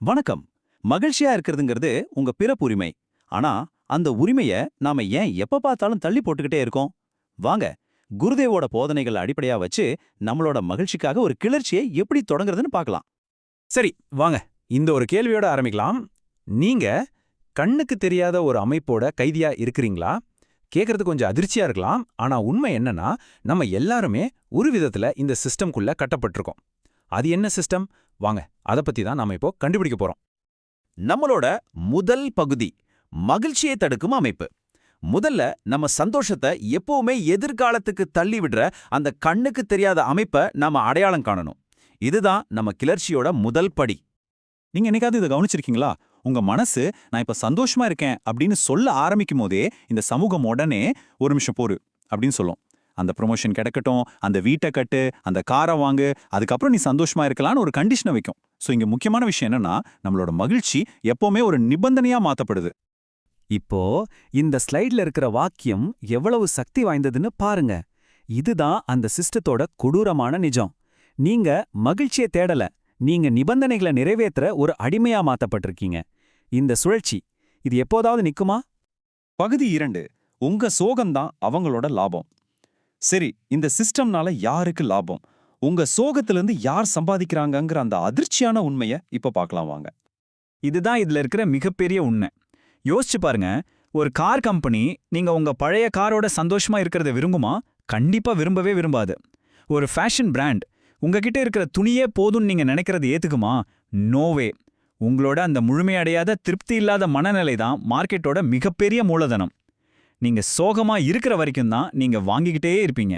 வணக்கம். மகிழ்ச்சியா இருக்கிறதுங்கிறது உங்க பிறப்பு உரிமை ஆனா அந்த உரிமைய நாம ஏன் எப்ப பார்த்தாலும் தள்ளி போட்டுக்கிட்டே இருக்கோம்? வாங்க குருதேவோட போதனைகளை அடிப்படையா வச்சு நம்மளோட மகிழ்ச்சிக்காக ஒரு கிளர்ச்சியை எப்படி தொடங்குறதுன்னு பார்க்கலாம். சரி வாங்க இந்த ஒரு கேள்வியோட ஆரம்பிக்கலாம். நீங்க கண்ணுக்கு தெரியாத ஒரு அமைப்போட கைதியா இருக்கிறீங்களா? கேக்குறது கொஞ்சம் அதிர்ச்சியா இருக்கலாம். ஆனா உண்மை என்னன்னா நம்ம எல்லாருமே ஒரு விதத்துல இந்த சிஸ்டம்குள்ள கட்டப்பட்டிருக்கோம். அது என்ன சிஸ்டம் வாங்க அத பத்தி தான் நாம இப்போ கண்டுபிடிக்க போறோம். நம்மளோட முதல் பகுதி மகிழ்ச்சியை தடுக்கும் அமைப்பு. முதல்ல நம்ம சந்தோஷத்தை எப்பவுமே எதிர்காலத்துக்கு தள்ளி விடுற அந்த கண்ணுக்கு தெரியாத அமைப்பை நாம அடையாளம் காணணும். இதுதான் நம்ம கிளர்ச்சியோட முதல் படி. நீங்க என்னைக்காவது இதை கவனிச்சிருக்கீங்களா? உங்க மனசு நான் இப்ப சந்தோஷமா இருக்கேன் அப்படின்னு சொல்ல ஆரம்பிக்கும் போதே இந்த சமூகம் உடனே ஒரு நிமிஷம் போரு அப்படின்னு சொல்லும். அந்த ப்ரொமோஷன் கிடைக்கட்டும் அந்த வீட்டை கட்டு அந்த காரை வாங்கு அதுக்கப்புறம் நீ சந்தோஷமா இருக்கலாம்னு ஒரு கண்டிஷனை வைக்கும். ஸோ இங்க முக்கியமான விஷயம் என்னன்னா நம்மளோட மகிழ்ச்சி எப்பவுமே ஒரு நிபந்தனையா மாத்தப்படுது. இப்போ இந்த ஸ்லைட்ல இருக்கிற வாக்கியம் எவ்வளவு சக்தி வாய்ந்ததுன்னு பாருங்க. இதுதான் அந்த சிஸ்டத்தோட கொடூரமான நிஜம். நீங்க மகிழ்ச்சியை தேடல நீங்க நிபந்தனைகளை நிறைவேற்ற ஒரு அடிமையா மாத்தப்பட்டிருக்கீங்க. இந்த சுழற்சி இது எப்போதாவது நிக்குமா? பகுதி இரண்டு உங்க சோகம்தான் அவங்களோட லாபம். சரி இந்த சிஸ்டம்னால யாருக்கு லாபம்? உங்க சோகத்திலிருந்து யார் சம்பாதிக்கிறாங்கங்கிற அந்த அதிர்ச்சியான உண்மைய இப்ப பார்க்கலாம் வாங்க. இதுதான் இதுல இருக்கிற மிகப்பெரிய உண்மை. யோசிச்சு பாருங்க ஒரு கார் கம்பெனி நீங்க உங்க பழைய காரோட சந்தோஷமா இருக்கிறத விரும்புமா? கண்டிப்பா விரும்பவே விரும்பாது. ஒரு ஃபேஷன் பிராண்ட் உங்ககிட்ட இருக்கிற துணியே போதும்னு நீங்க நினைக்கிறது ஏத்துக்குமா? நோவே உங்களோட அந்த முழுமையடையாத திருப்தி இல்லாத மனநிலை தான் மார்க்கெட்டோட மிகப்பெரிய மூலதனம். நீங்க சோகமா இருக்கிற வரைக்கும் தான் நீங்க வாங்கிக்கிட்டே இருப்பீங்க.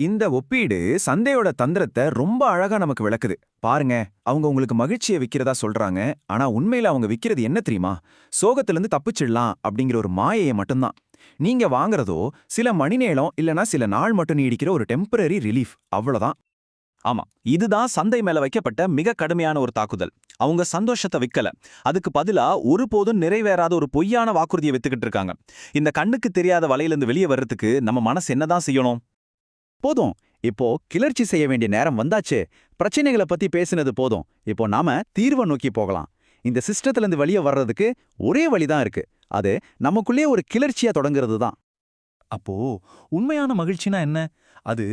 இந்த ஒப்பீடு சந்தையோட தந்திரத்தை ரொம்ப அழகா நமக்கு விளக்குது. பாருங்க அவங்க உங்களுக்கு மகிழ்ச்சியை விற்கிறதா சொல்றாங்க. ஆனா உண்மையில அவங்க விற்கிறது என்ன தெரியுமா? சோகத்திலிருந்து தப்பிச்சிடலாம் அப்படிங்கிற ஒரு மாயையை மட்டும்தான். நீங்க வாங்குறதோ சில மணி நேரம் இல்லனா சில நாள் மட்டும் நீடிக்கிற ஒரு டெம்பரரி ரிலீஃப். அவ்வளவுதான். ஆமா இதுதான் சந்தை மேல வைக்கப்பட்ட மிக கடுமையான ஒரு தாக்குதல். அவங்க சந்தோஷத்தை விக்கல. அதுக்கு பதிலா ஒருபோதும் நிறைவேறாத ஒரு பொய்யான வாக்குறுதியை வித்துக்கிட்டு இருக்காங்க. இந்த கண்ணுக்கு தெரியாத வலையிலிருந்து வெளியே வர்றதுக்கு நம்ம மனசு என்னதான் செய்யணும்? போதும். இப்போ கிளர்ச்சி செய்ய வேண்டிய நேரம் வந்தாச்சு. பிரச்சனைகளை பத்தி பேசினது போதும். இப்போ நாம தீர்வை நோக்கி போகலாம். இந்த சிஸ்டத்திலிருந்து வெளியே வர்றதுக்கு ஒரே வழிதான் இருக்கு. அது நமக்குள்ளே ஒரு கிளர்ச்சியா தொடங்குறது தான் அப்போ உண்மையான மகிழ்ச்சினா என்ன? அது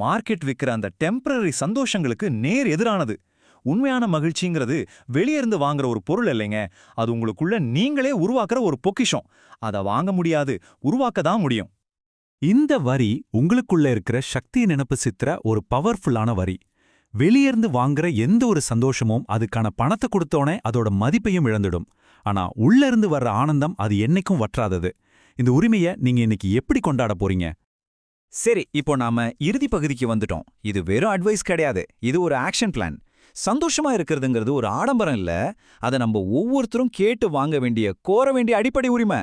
மார்க்கெட் விக்கிற அந்த டெம்பரரி சந்தோஷங்களுக்கு நேர் எதிரானது. உண்மையான மகிழ்ச்சிங்கிறது வெளியிருந்து வாங்குற ஒரு பொருள் இல்லைங்க. அது உங்களுக்குள்ள நீங்களே உருவாக்குற ஒரு பொக்கிஷம். அதை வாங்க முடியாது உருவாக்க தான் முடியும். இந்த வரி உங்களுக்குள்ள இருக்கிற சக்தி நினப்பு சித்திர ஒரு பவர்ஃபுல்லான வரி. வெளியிருந்து வாங்குற எந்த ஒரு சந்தோஷமும் அதுக்கான பணத்தை கொடுத்தோனே அதோட மதிப்பையும் இழந்துடும். ஆனா உள்ள இருந்து வர்ற ஆனந்தம் அது என்னைக்கும் வற்றாதது. இந்த உரிமைய நீங்க இன்னைக்கு எப்படி கொண்டாட போறீங்க? சரி இப்போ நாம இறுதி பகுதிக்கு வந்துட்டோம். இது வெறும் அட்வைஸ் கிடையாது. இது ஒரு ஆக்ஷன் பிளான் சந்தோஷமா இருக்கிறதுங்கிறது ஒரு ஆடம்பரம் இல்ல. அதை நம்ம ஒவ்வொருத்தரும் கேட்டு வாங்க வேண்டிய கோர வேண்டிய அடிப்படை உரிமை.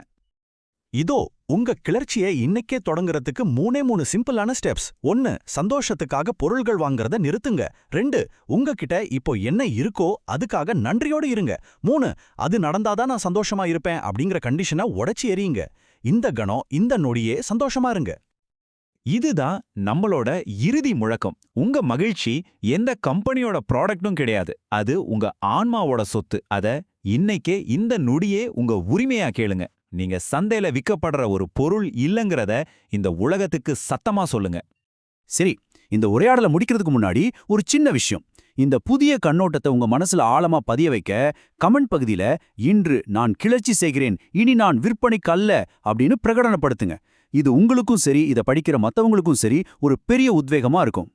இதோ உங்க கிளர்ச்சியை இன்னைக்கே தொடங்குறதுக்கு மூணே மூணு சிம்பிளான ஸ்டெப்ஸ் ஒன்னு சந்தோஷத்துக்காக பொருள்கள் வாங்குறத நிறுத்துங்க. ரெண்டு உங்ககிட்ட இப்போ என்ன இருக்கோ அதுக்காக நன்றியோடு இருங்க. மூணு அது நடந்தாதான் நான் சந்தோஷமா இருப்பேன் அப்படிங்கிற கண்டிஷனை உடச்சி எறியுங்க. இந்த கணம் இந்த நொடியே சந்தோஷமா இருங்க. இதுதான் நம்மளோட இறுதி முழக்கம். உங்க மகிழ்ச்சி எந்த கம்பெனியோட ப்ராடக்ட்டும் கிடையாது. அது உங்க ஆன்மாவோட சொத்து. அத இன்னைக்கே இந்த நொடியே உங்க உரிமையா கேளுங்க. நீங்க சந்தையில விற்கப்படுற ஒரு பொருள் இல்லங்கறத இந்த உலகத்துக்கு சத்தமா சொல்லுங்க. சரி இந்த உரையாடலை முடிக்கிறதுக்கு முன்னாடி ஒரு சின்ன விஷயம். இந்த புதிய கண்ணோட்டத்தை உங்க மனசுல ஆழமா பதிய வைக்க கமெண்ட் பகுதியில இன்று நான் கிளர்ச்சி செய்கிறேன் இனி நான் விற்பனைக்கு அல்ல அப்படின்னு பிரகடனப்படுத்துங்க. இது உங்களுக்கும் சரி இதை படிக்கிற மத்தவங்களுக்கும் சரி ஒரு பெரிய உத்வேகமா இருக்கும்.